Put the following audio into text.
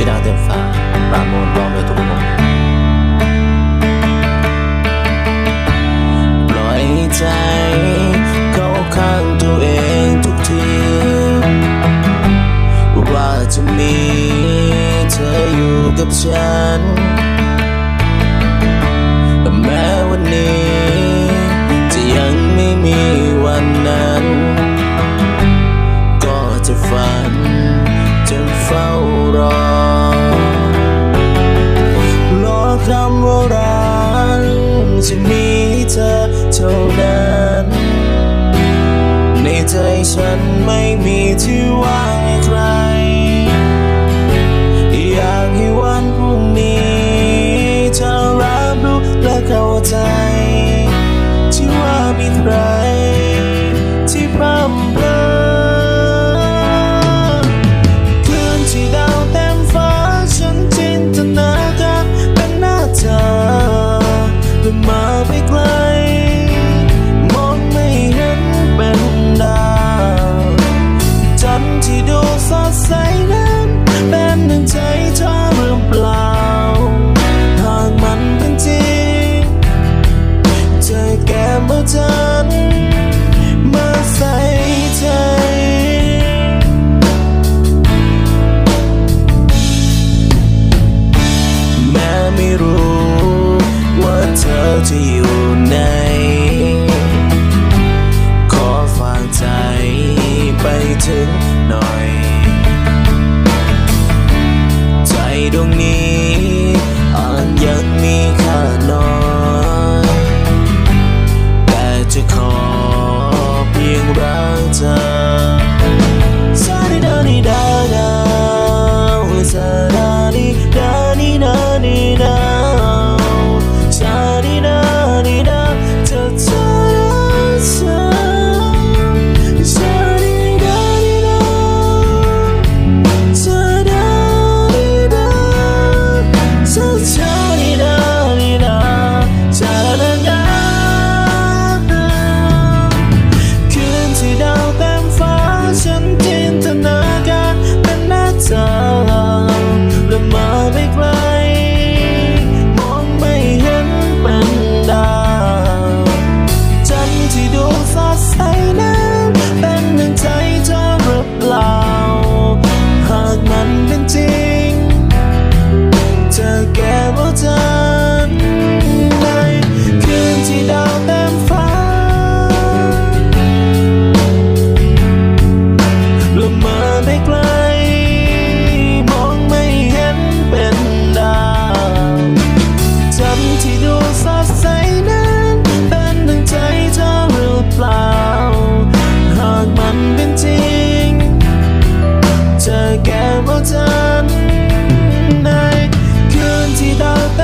สีดาเต็มฟ้าปราโมนร้องโดยทุกวงปล่อยใจ เขาข้งตัวเองทุกที ว่าจะมีเธออยู่กับฉัน แม้วันนี้ จะยังไม่มีวันนั้น ก็จะฝันจนเฝ้ารอ จะมีเธอเท่านั้น ในใจฉันไม่มีที่ว่างึงหน่อย ใจดวงนี้อ่อยังมีค่าน้อย แต่จะขอเพียงรักเธอ Sa-di-da-di-da-da Sa-da-di-da-di-da-di-da จันในคืนที่ดาว